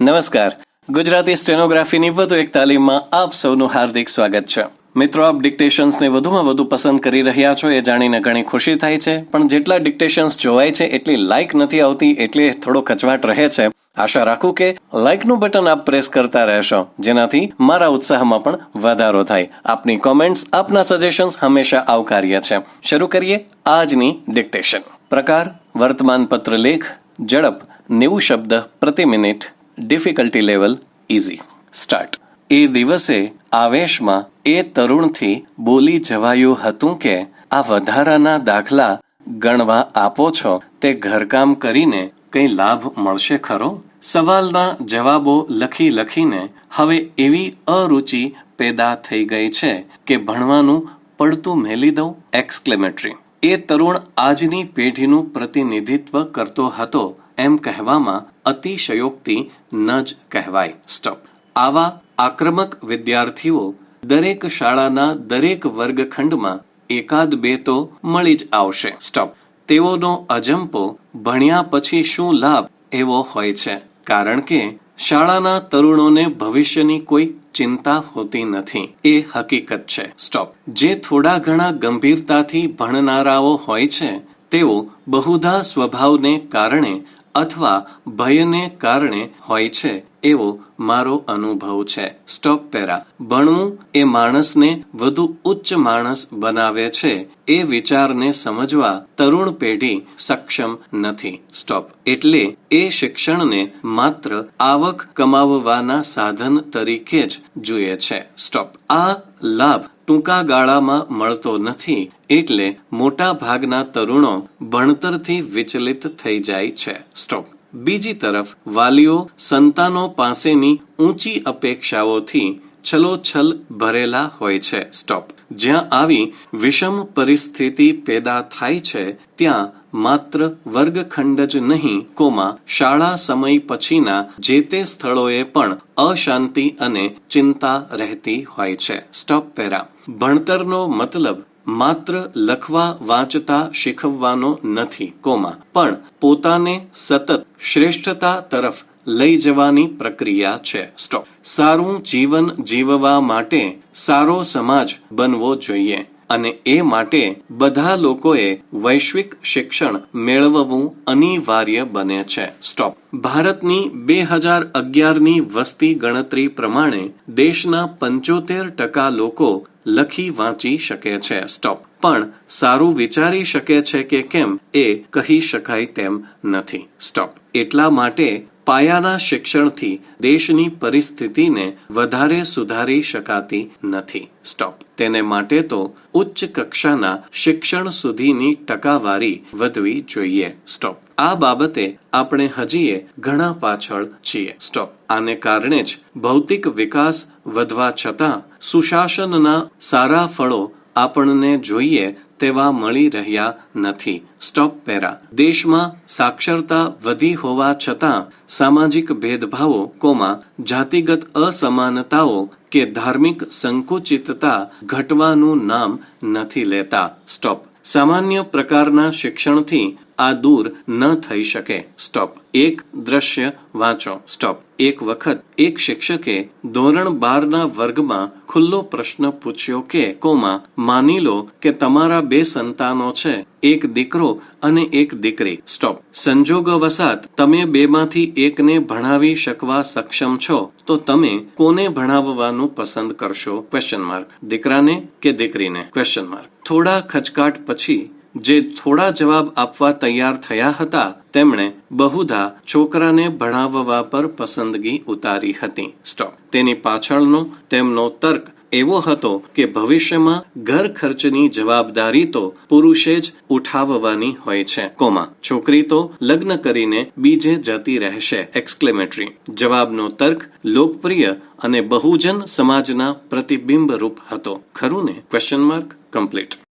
નમસ્કાર. ગુજરાતી સ્ટેનોગ્રાફીની વધુ એક તાલીમમાં આપ સૌનું હાર્દિક સ્વાગત છે. મિત્રો, આપ ડિક્ટેશન્સને વધુમાં વધુ પસંદ કરી રહ્યા છો એ જાણીને ઘણી ખુશી થાય છે, પણ જેટલા ડિક્ટેશન્સ જોવાય છે, એટલી લાઇક નથી આવતી, એટલે થોડો કચવાટ રહે છે. આશા રાખું કે લાઇકનું બટન આપ પ્રેસ કરતા રહેશો, જેનાથી મારા ઉત્સાહમાં પણ વધારો થાય. આપની કોમેન્ટ્સ આપના સજેશન્સ હંમેશા આવકાર્ય છે. શરૂ કરીએ આજની ડિક્ટેશન પ્રકાર વર્તમાન પત્ર લેખ, ઝડપ, નેવું શબ્દ પ્રતિ minute. Difficulty level easy start એ દિવસે આવેશમાં એ તરુણથી બોલી જવાયું હતું કે, આ વધારાના દાખલા ગણવા આપો છો, તે ઘરકામ કરીને કંઈ લાભ મળશે ખરો? સવાલના જવાબો લખી લખીને હવે એવી અરુચિ પેદા થઈ ગઈ છે કે ભણવાનું પડતું મેલી દઉં. એક્સક્લેમેટરી એ તરુણ આજની પેઢીનું પ્રતિનિધિત્વ કરતો હતો. એમ કહેવામાં અતિશયોક્તિ ન જ કહેવાય. સ્ટોપ આવા આક્રમક વિદ્યાર્થીઓ દરેક શાળાના દરેક વર્ગખંડમાં એકાદ બે તો મળી જ આવશે. સ્ટોપ તેઓનો અજંપો ભણ્યા પછી શું લાભ એવો હોય છે? કારણ કે શાળાના તરુણોને ભવિષ્યની કોઈ ચિંતા હોતી નથી. એ હકીકત છે. સ્ટોપ જે થોડા ઘણા ગંભીરતાથી ભણનારાઓ હોય છે, તેઓ બહુધા સ્વભાવને કારણે અથવા ભયને કારણે હોય છે એવો મારો અનુભવ છે. સ્ટોપ પેરા ભણવું એ માણસને વધુ ઉચ્ચ માણસ બનાવે છે એ વિચારને સમજવા તરુણ પેઢી સક્ષમ નથી. સ્ટોપ એટલે એ શિક્ષણને માત્ર આવક કમાવવાના સાધન તરીકે જ જુએ છે. સ્ટોપ આ લાભ ટૂંકા ગાળામાં મળતો નથી એટલે મોટા ભાગના તરુણો ભણતરથી વિચલિત થઈ જાય છે. સ્ટોપ બીજી તરફ, વાલીઓ સંતાનો પાસેની ઊંચી અપેક્ષાઓથી છલોછલ ભરેલા હોય છે. સ્ટોપ જ્યાં આવી વિષમ પરિસ્થિતિ પેદા થાય છે, ત્યાં માત્ર વર્ગખંડ જ નહીં, કોમાં શાળા સમય પછીના જે તે સ્થળોએ પણ અશાંતિ અને ચિંતા રહેતી હોય છે. સ્ટોપ પેરા ભણતરનો મતલબ માત્ર લખવા, વાંચતા, શીખવવાનો નથી, કોમાં, પણ પોતાને સતત શ્રેષ્ઠતા તરફ લઈ જવાની પ્રક્રિયા છે. સ્ટોપ સારું જીવન જીવવા માટે સારો સમાજ બનવો જોઈએ અને એ માટે બધા લોકોએ વૈશ્વિક શિક્ષણ મેળવવું અનિવાર્ય બને છે. સ્ટોપ ભારતની બે હજાર અગિયારની વસ્તી ગણતરી પ્રમાણે દેશના પંચોતેર ટકા લોકો લખી વાંચી શકે છે. સ્ટોપ પણ સારું વિચારી શકે છે કે કેમ એ કહી શકાય તેમ નથી. સ્ટોપ એટલા માટે પાયાના શિક્ષણથી દેશની પરિસ્થિતિને વધારે સુધારી શકાતી નથી. સ્ટોપ તેને માટે તો ઉચ્ચ કક્ષાના શિક્ષણ સુધીની ટકાવારી વધવી જોઈએ. સ્ટોપ આ બાબતે આપણે હજીએ ઘણા પાછળ છીએ. સ્ટોપ આને કારણે જ ભૌતિક વિકાસ વધવા છતાં સુશાસનના સારા ફળો આપણને જોઈએ તેવા મળી રહ્યા નથી. Stock para. દેશમાં સાક્ષરતા વધી હોવા છતાં સામાજિક ભેદભાવો, કોમાં, જાતિગત અસમાનતાઓ કે ધાર્મિક સંકુચિતતા ઘટવાનું નામ નથી લેતા. સ્ટોપ. સામાન્ય પ્રકારના શિક્ષણથી આ દૂર ન થઈ શકે. સ્ટોપ એક દ્રશ્ય વાંચો. સ્ટોપ એક વખત એક શિક્ષકે ધોરણ બારના વર્ગમાં ખુલ્લો પ્રશ્ન પૂછ્યો કે, કોમાં, માની લો કે તમારા બે સંતાનો છે, એક દીકરો અને એક દીકરી. સ્ટોપ સંજોગવસાત, તમે બેમાંથી એકને ભણાવી શકવા સક્ષમ છો, તો તમે કોને ભણાવવાનું પસંદ કરશો? ક્વેશ્ચન માર્ક દીકરાને કે દીકરીને? ક્વેશ્ચન માર્ક થોડા ખચકાટ પછી જે થોડા જવાબ આપવા તૈયાર થયા હતા, તેમણે બહુધા છોકરાને ભણાવવા પર પસંદગી ઉતારી હતી. સ્ટોપ તેની પાછળનો તેમનો તર્ક એવો હતો કે ભવિષ્યમાં ઘર ખર્ચની જવાબદારી તો પુરુષે જ ઉઠાવવાની હોય છે. કોમાં, છોકરી તો લગ્ન કરીને બીજે જતી રહેશે. એક્સક્લેમેટરી જવાબનો તર્ક લોકપ્રિય અને બહુજન સમાજના પ્રતિબિંબ રૂપ હતો. ખરું ને? Question mark complete